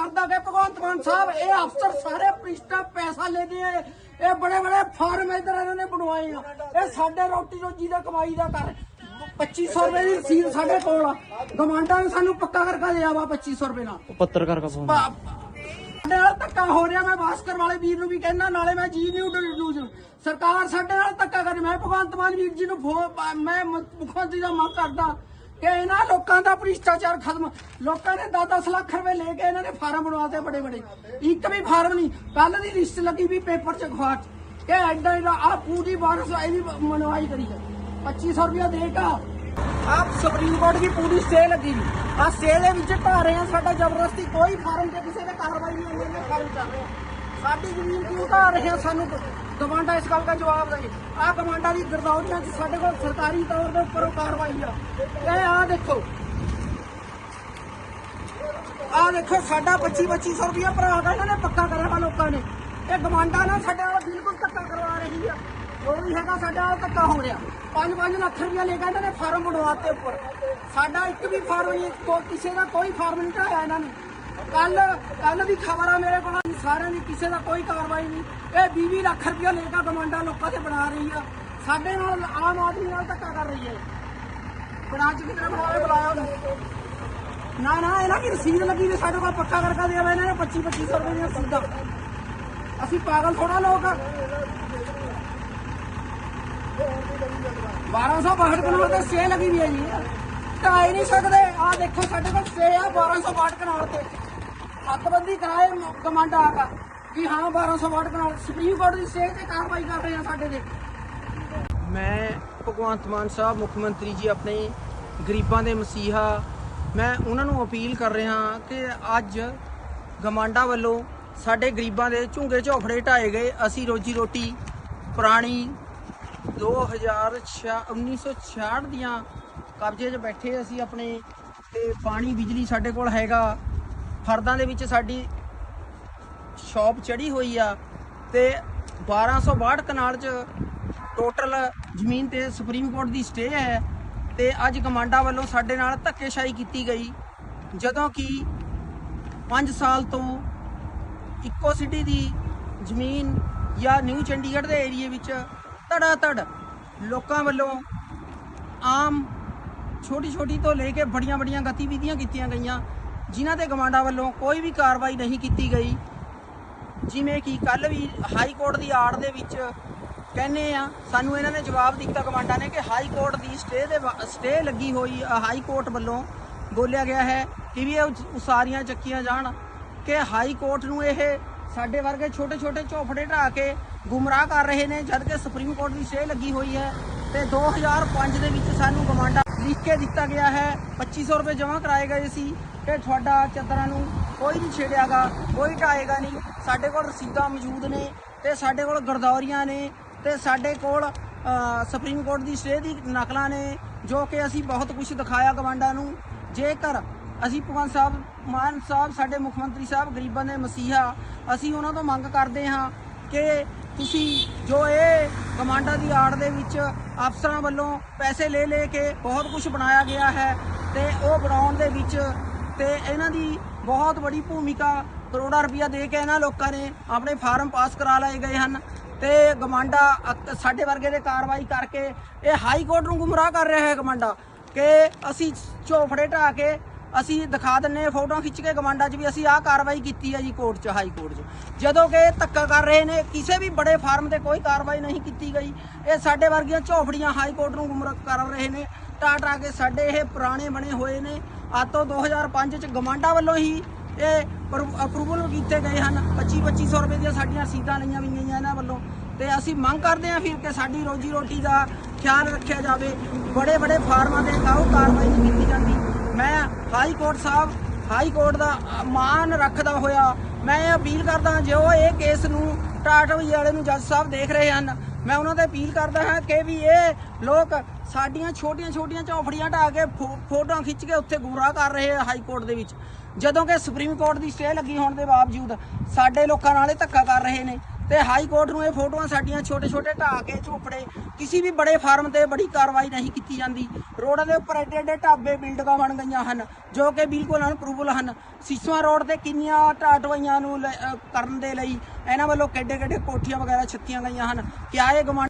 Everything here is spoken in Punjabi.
ਕਰਦਾ ਕਿ ਭਗਵੰਤ ਮਾਨ ਸਾਹਿਬ ਇਹ ਅਫਸਰ ਸਾਰੇ ਪ੍ਰਿਸ਼ਟਾ ਪੈਸਾ ਲੈਦੇ ਆ। ਇਹ ਬੜੇ ਬੜੇ ਫਾਰਮ ਇਧਰ ਇਹਨਾਂ ਨੇ ਬਣਵਾਏ ਆ। ਇਹ ਸਾਡੇ ਰੋਟੀ ਰੋਜੀ ਦਾ ਕਮਾਈ ਦਾ ਕਰ 2500 ਰੁਪਏ ਦੀ ਰਸੀਦ ਸਾਡੇ ਕੋਲ ਆ। ਗਵਾਂਡਾ ਨੇ ਸਾਨੂੰ ਪੱਕਾ ਕਰਕੇ ਦਿਆ ਵਾ 2500 ਰੁਪਏ ਨਾਲ। ਪੱਤਰਕਾਰ ਦਾ ਫੋਨ ਸਾਡੇ ਨਾਲ ਧੱਕਾ ਹੋ ਰਿਹਾ ਮੈਂ ਭਾਸਕਰ ਵਾਲੇ ਵੀਰ ਨੂੰ ਵੀ ਕਹਿਣਾ ਨਾਲੇ ਮੈਂ ਜੀ ਨਿਊਜ਼ ਨਿਊਜ਼ ਸਰਕਾਰ ਸਾਡੇ ਨਾਲ ਧੱਕਾ ਕਰੇ ਮੈਂ ਭਗਵੰਤ ਮਾਨ ਵੀਰ ਜੀ ਨੂੰ ਫੋ- ਮ- ਮੁੱਖ ਮੰਤਰੀ ਦਾ ਮੰਗ ਕਰਦਾ। ਕਿ ਇਹਨਾਂ ਲੋਕਾਂ ਦਾ ਭ੍ਰਿਸ਼ਟਾਚਾਰ ਖਤਮ। ਲੋਕਾਂ ਨੇ 10-10 ਲੱਖ ਰੁਪਏ ਲੈ ਕੇ ਇਹਨਾਂ ਨੇ ਫਾਰਮ ਬਣਵਾਤੇ ਬੜੇ ਬੜੇ। ਇੱਕ ਵੀ ਫਾਰਮ ਨਹੀਂ। ਕੱਲ ਦੀ ਲਿਸਟ ਲੱਗੀ ਵੀ ਪੇਪਰ 'ਚ ਅਖਬਾਰ ਕਿ ਐਡਾ ਐਡਾ ਆ ਪੂਰੀ ਬਾਰਸ ਇਹਦੀ ਮਨਵਾਈ ਕਰੀ ਹੈ 2500 ਰੁਪਇਆ ਦੇਗਾ ਆਪ ਸੁਪਰੀਮ ਕੋਰਟ ਦੀ ਪੂਰੀ ਸਟੇ ਲੱਗੀ ਵੀ ਆ ਸਟੇ ਦੇ ਵਿੱਚ ਢਾ ਰਹੇ ਆ, ਸਾਡਾ ਜ਼ਬਰਦਸਤੀ ਕੋਈ ਫਾਰਮ ਤੇ ਕਿਸੇ ਨੇ ਕਾਰਵਾਈ ਨਹੀਂ ਹੁੰਦੀ ਫਾਰਮ ਚੱਲ ਰਿਹਾ। ਸਾਡੀ ਜ਼ਮੀਨ ਕਿਉਂ ਢਾ ਰਹੇ ਆ, ਸਾਨੂੰ ਗਵਾਂਡਾ ਇਸ ਗੱਲ ਦਾ ਜਵਾਬ ਦੇ। ਆ ਕਮਾਂਡਾ ਦੀ ਗਰਦੌਰੀਆਂ 'ਚ ਸਾਡੇ ਕੋਲ ਸਰਕਾਰੀ ਤੌਰ ਦੇ ਉੱਪਰ ਉਹ ਕਾਰਵਾਈ ਆ। ਇਹ ਆ ਦੇਖੋ। ਆ ਦੇਖੋ, ਸਾਡਾ 25 2500 ਰੁਪਇਆ ਭਰਾ ਦਾ ਇਹਨਾਂ ਨੇ ਪੱਕਾ ਕਰਿਆ ਵਾ ਲੋਕਾਂ ਨੇ। ਇਹ ਗਮਾਂਡਾ ਨਾਲ ਸਾਡੇ ਨਾਲ ਬਿਲਕੁਲ ਧੱਕਾ ਕਰਵਾ ਰਹੀ ਆ। ਜੋ ਵੀ ਹੈਗਾ ਸਾਡਾ ਨਾਲ ਧੱਕਾ ਹੋ ਰਿਹਾ। 5-5 ਲੱਖ ਰੁਪਇਆ ਲੈ ਕੇ ਇਹਨਾਂ ਨੇ ਫਾਰਮ ਬਣਵਾਤੇ ਉੱਪਰ। ਸਾਡਾ ਇੱਕ ਵੀ ਫਾਰਮ ਨਹੀਂ ਕਿਸੇ ਦਾ ਕੋਈ ਫਾਰਮ ਨਹੀਂ ਢਾਇਆ ਇਹਨਾਂ ਨੇ। ਕੱਲ ਕੱਲ ਦੀ ਖਬਰ ਆ ਮੇਰੇ ਕੋਲ ਸਾਰਿਆਂ ਦੀ, ਕਿਸੇ ਦਾ ਕੋਈ ਕਾਰਵਾਈ ਨਹੀਂ। ਇਹ 20 ਲੱਖ ਰੁਪਇਆ ਲੈ ਕੇ ਗਮਾਂਡਾ ਲੋਕਾਂ ਤੇ ਬਣਾ ਰਹੀ ਆ। ਸਾਡੇ ਨਾਲ ਆਮ ਆਦਮੀ ਨਾਲ ਧੱਕਾ ਕਰ ਰਹੀ ਹੈ। ਬਣਾ ਚ ਕਿਤੇ ਬਣਾਵੇ ਬੁਲਾਇਆ ਉਹਨੂੰ? ਨਾ ਨਾ ਇਹਨਾਂ ਦੀ ਰਸੀਦ ਲੱਗੀ ਵੀ ਸਾਡੇ ਕੋਲ ਪੱਕਾ ਕਰਕੇ ਦੇ ਇਹਨਾਂ ਨੇ 25 2500 ਰੁਪਏ ਦੀਆਂ ਰਸੀਦਾਂ। ਅਸੀਂ ਪਾਗਲ ਥੋੜਾ ਲੋਕ ਆ। 1262 ਕਨਾਲ ਤੇ ਸੇ ਲੱਗੀ ਵੀ ਹੈ ਜੀ। ਢਾਹ ਹੀ ਨਹੀਂ ਸਕਦੇ। ਆ ਦੇਖੋ, ਸਾਡੇ ਕੋਲ ਸੇ ਆ 1262 ਕਨਾਲ ਤੇ। ਹੱਦਬੰਦੀ ਕਰਾਏ, ਮ- ਕਮਾਂਡਾ ਆਗਾ ਕਿ ਹਾਂ 1262 ਕਨਾਲ ਸੁਪਰੀਮ ਕੋਰਟ ਦੀ ਸੇ ਤੇ ਕਾਰਵਾਈ ਕਰ ਰਹੇ ਆ ਸਾਡੇ ਤੇ। ਮੈਂ ਭਗਵੰਤ ਮਾਨ ਸਾਹਿਬ, ਮੁੱਖ ਮੰਤਰੀ ਜੀ, ਆਪਣੇ ਗਰੀਬਾਂ ਦੇ ਮਸੀਹਾ, ਮੈਂ ਉਹਨਾਂ ਨੂੰ ਅਪੀਲ ਕਰ ਰਿਹਾ ਕਿ ਅੱਜ ਗਮਾਂਡਾ ਵੱਲੋਂ ਸਾਡੇ ਗਰੀਬਾਂ ਦੇ ਝੁੰਗੇ ਝੋਫੜੇ ਢਾਏ ਗਏ। ਅਸੀਂ ਰੋਜੀ ਰੋਟੀ ਪੁਰਾਣੀ 2006 1966 ਦੀਆਂ ਕਬਜ਼ੇ 'ਚ ਬੈਠੇ ਅਸੀਂ ਆਪਣੇ, ਤੇ ਪਾਣੀ, ਬਿਜਲੀ ਸਾਡੇ ਕੋਲ ਹੈਗਾ। ਫਰਦਾਂ ਦੇ ਵਿੱਚ ਸਾਡੀ ਸ਼ਾਪ ਚੜੀ ਹੋਈ ਆ ਤੇ 1262 ਕਨਾਲ 'ਚ ਟੋਟਲ ਜ਼ਮੀਨ ਤੇ ਸੁਪਰੀਮ ਕੋਰਟ ਦੀ ਸਟੇ ਹੈ ਤੇ ਅੱਜ ਕਮਾਂਡਾ ਵੱਲੋਂ ਸਾਡੇ ਨਾਲ ਧੱਕੇਸ਼ਾਹੀ ਕੀਤੀ ਗਈ, ਜਦੋਂ ਕਿ 5 ਸਾਲ ਤੋਂ ਇੱਕੋ ਸਿਟੀ ਦੀ ਜ਼ਮੀਨ ਜਾਂ ਨਿਊ ਚੰਡੀਗੜ੍ਹ ਦੇ ਏਰੀਏ ਵਿੱਚ ਧੜਾ ਧੜ ਲੋਕਾਂ ਵੱਲੋਂ ਆਮ ਛੋਟੀ ਛੋਟੀ ਤੋਂ ਲੈ ਕੇ ਬੜੀਆਂ ਬੜੀਆਂ ਗਤੀਵਿਧੀਆਂ ਕੀਤੀਆਂ ਗਈਆਂ ਜਿਨ੍ਹਾਂ ਦੇ ਕਮਾਂਡਾ ਵੱਲੋਂ ਕੋਈ ਵੀ ਕਾਰਵਾਈ ਨਹੀਂ ਕੀਤੀ ਗਈ। ਜਿਵੇਂ ਕਿ ਕੱਲ ਵੀ ਹਾਈ ਕੋਰਟ ਦੀ ਆੜ ਦੇ ਵਿੱਚ ਕਹਿੰਨੇ ਆ, ਸਾਨੂੰ ਇਹਨਾਂ ਨੇ ਜਵਾਬ ਦਿੱਤਾ ਕਮਾਂਡਾ ਨੇ ਕਿ ਹਾਈ ਕੋਰਟ ਦੀ ਸਟੇ ਦੇ ਸਟੇ ਲੱਗੀ ਹੋਈ ਹਾਈ ਕੋਰਟ ਵੱਲੋਂ ਬੋਲਿਆ ਗਿਆ ਹੈ ਕਿ ਵੀ ਇਹ ਉਸਾਰੀਆਂ ਚੱਕੀਆਂ ਜਾਣ ਕਿ ਹਾਈ ਕੋਰਟ ਨੂੰ ਇਹ ਸਾਡੇ ਵਰਗੇ ਛੋਟੇ ਛੋਟੇ ਝੋਪੜੇ ਢਾ ਕੇ ਗੁੰਮਰਾਹ ਕਰ ਰਹੇ ਨੇ, ਜਦ ਕਿ ਸੁਪਰੀਮ ਕੋਰਟ ਦੀ ਸਟੇ ਲੱਗੀ ਹੋਈ ਹੈ ਤੇ 2005 ਦੇ ਵਿੱਚ ਸਾਨੂੰ ਕਮਾਂਡਾ ਲਿਖ ਕੇ ਦਿੱਤਾ ਗਿਆ ਹੈ। 2500 ਰੁਪਏ ਜਮ੍ਹਾਂ ਕਰਾਏ ਗਏ ਸੀ ਕਿ ਤੁਹਾਡਾ ਚੱਦਰਾਂ ਨੂੰ ਕੋਈ ਨਹੀਂ ਛੇੜਿਆਗਾ, ਕੋਈ ਢਾਏਗਾ ਨਹੀਂ। ਸਾਡੇ ਕੋਲ ਰਸੀਦਾਂ ਮੌਜੂਦ ਨੇ ਤੇ ਸਾਡੇ ਕੋਲ ਗਰਦੌਰੀਆਂ ਨੇ ਤੇ ਸਾਡੇ ਕੋਲ ਸੁਪਰੀਮ ਕੋਰਟ ਦੀ ਸਟੇ ਦੀ ਨਕਲਾਂ ਨੇ, ਜੋ ਕਿ ਅਸੀਂ ਬਹੁਤ ਕੁਝ ਦਿਖਾਇਆ ਗਵਾਂਡਾ ਨੂੰ। ਜੇਕਰ ਅਸੀਂ ਭਗਵੰਤ ਸਾਹਿਬ, ਮਾਨ ਸਾਹਿਬ, ਸਾਡੇ ਮੁੱਖ ਮੰਤਰੀ ਸਾਹਿਬ, ਗਰੀਬਾਂ ਦੇ ਮਸੀਹਾ, ਅਸੀਂ ਉਹਨਾਂ ਤੋਂ ਮੰਗ ਕਰਦੇ ਹਾਂ ਕਿ ਤੁਸੀਂ ਜੋ ਇਹ ਕਮਾਂਡਾ ਦੀ ਆੜ ਦੇ ਵਿੱਚ ਅਫਸਰਾਂ ਵੱਲੋਂ ਪੈਸੇ ਲੈ ਲੈ ਕੇ ਬਹੁਤ ਕੁਝ ਬਣਾਇਆ ਗਿਆ ਹੈ ਤੇ ਉਹ ਬਣਾਉਣ ਦੇ ਵਿੱਚ ਤੇ ਇਹਨਾਂ ਦੀ ਬਹੁਤ ਵੱਡੀ ਭੂਮਿਕਾ ਕਰੋੜਾਂ ਰੁਪਇਆ ਦੇ ਕੇ ਇਹਨਾਂ ਲੋਕਾਂ ਨੇ ਆਪਣੇ ਫਾਰਮ ਪਾਸ ਕਰਾ ਲਏ ਗਏ ਹਨ ਤੇ ਗਮਾਂਡਾ ਸਾਡੇ ਵਰਗੇ ਦੇ ਕਾਰਵਾਈ ਕਰਕੇ ਇਹ ਹਾਈ ਕੋਰਟ ਨੂੰ ਗੁੰਮਰਾਹ ਕਰ ਰਿਹਾ ਹੈ ਗਮਾਂਡਾ ਕਿ ਅਸੀਂ ਝੋਫੜੇ ਢਾ ਕੇ ਅਸੀਂ ਦਿਖਾ ਦਿੰਨੇ ਹਾਂ ਫੋਟੋਆਂ ਖਿੱਚ ਕੇ ਗਮਾਂਡਾ 'ਚ ਵੀ ਅਸੀਂ ਆਹ ਕਾਰਵਾਈ ਕੀਤੀ ਹੈ ਜੀ ਕੋਰਟ 'ਚ, ਹਾਈ ਕੋਰਟ 'ਚ। ਜਦੋਂ ਕਿ ਇਹ ਧੱਕਾ ਕਰ ਰਹੇ ਨੇ, ਕਿਸੇ ਵੀ ਬੜੇ ਫਾਰਮ ਤੇ ਕੋਈ ਕਾਰਵਾਈ ਨਹੀਂ ਕੀਤੀ ਗਈ। ਇਹ ਸਾਡੇ ਵਰਗੀਆਂ ਝੋਫੜੀਆਂ ਹਾਈ ਕੋਰਟ ਨੂੰ ਗੁੰਮਰਾਹ ਕਰ ਰਹੇ ਨੇ। ਟਾ ਟਾ ਕੇ ਸਾਡੇ ਇਹ ਪੁਰਾਣੇ ਬਣੇ ਹੋਏ ਨੇ। ਅੱਜ ਤੋਂ 2005 ਚ ਗਵਾਂਡਾ ਵੱਲੋਂ ਹੀ ਇਹ ਅਪਰੂਵਲ ਕੀਤੇ ਗਏ ਹਨ। 25 2500 ਰੁਪਏ ਦੀਆਂ ਸਾਡੀਆਂ ਰਸੀਦਾਂ ਲਈਆਂ ਗਈਆਂ ਇਹਨਾਂ ਵੱਲੋਂ। ਤੇ ਅਸੀਂ ਮੰਗ ਕਰਦੇ ਹਾਂ ਫਿਰ ਕਿ ਸਾਡੀ ਰੋਜੀ ਰੋਟੀ ਦਾ ਖਿਆਲ ਰੱਖਿਆ ਜਾਵੇ। ਬੜੇ ਬੜੇ ਫਾਰਮਾਂ ਦੇ ਕਾਹੂ ਕਾਰਵਾਈ ਨਹੀਂ ਕੀਤੀ ਜਾਂਦੀ। ਮੈਂ ਹਾਈ ਕੋਰਟ ਸਾਹਿਬ ਹਾਈ ਕੋਰਟ ਦਾ ਅ, ਮਾਣ ਰੱਖਦਾ ਹੋਇਆ ਮੈਂ ਇਹ ਅਪੀਲ ਕਰਦਾ ਹਾਂ ਜੋ ਇਹ ਕੇਸ ਨੂੰ ਟਾਟਵੀ ਵਾਲੇ ਨੂੰ ਜੱਜ ਸਾਹਿਬ ਦੇਖ ਰਹੇ ਹਨ ਮੈਂ ਉਹਨਾਂ ਤੇ ਅਪੀਲ ਕਰਦਾ ਹਾਂ ਕਿ ਵੀ ਇਹ ਲੋਕ ਸਾਡੀਆਂ ਛੋਟੀਆਂ ਛੋਟੀਆਂ ਝੌਂਪੜੀਆਂ ਢਾ ਕੇ ਫੋ- ਫੋਟੋਆਂ ਖਿੱਚ ਕੇ ਉੱਥੇ ਗੁੰਮਰਾਹ ਕਰ ਰਹੇ ਆ ਹਾਈ ਕੋਰਟ ਦੇ ਵਿੱਚ। ਜਦੋਂ ਕਿ ਸੁਪਰੀਮ ਕੋਰਟ ਦੀ ਸਟੇ ਲੱਗੀ ਹੋਣ ਦੇ ਬਾਵਜੂਦ ਸਾਡੇ ਲੋਕਾਂ ਨਾਲ ਇਹ ਧੱਕਾ ਕਰ ਰਹੇ ਨੇ। ਤੇ ਹਾਈ ਕੋਰਟ ਨੂੰ ਇਹ ਫੋਟੋਆਂ ਸਾਡੀਆਂ ਛੋਟੇ ਛੋਟੇ ਢਾਹ ਕੇ ਝੋਪੜੇ, ਕਿਸੇ ਵੀ ਬੜੇ ਫਾਰਮ ਤੇ ਬੜੀ ਕਾਰਵਾਈ ਨਹੀਂ ਕੀਤੀ ਜਾਂਦੀ। ਰੋਡਾਂ ਦੇ ਉੱਪਰ ਐਡੇ ਐਡੇ ਢਾਬੇ ਬਿਲਡਿੰਗਾਂ ਬਣ ਗਈਆਂ ਹਨ, ਜੋ ਕਿ ਬਿਲਕੁਲ ਅਨਪਰੂਵਲ ਹਨ। ਸਿਸਵਾ ਰੋਡ ਤੇ ਕਿੰਨੀਆਂ ਢਾਟਵਾਈਆਂ ਨੂੰ ਲੈ- ਕਰਨ ਦੇ ਲਈ ਇਹਨਾਂ ਵੱਲੋਂ ਕਿੱਡੇ ਕਿੱਡੇ ਕੋਠੀਆਂ ਵਗੈਰਾ ਛੱਤੀਆਂ ਗਈਆਂ ਹਨ। ਕਿਆ ਇਹ ਗਵਾਂ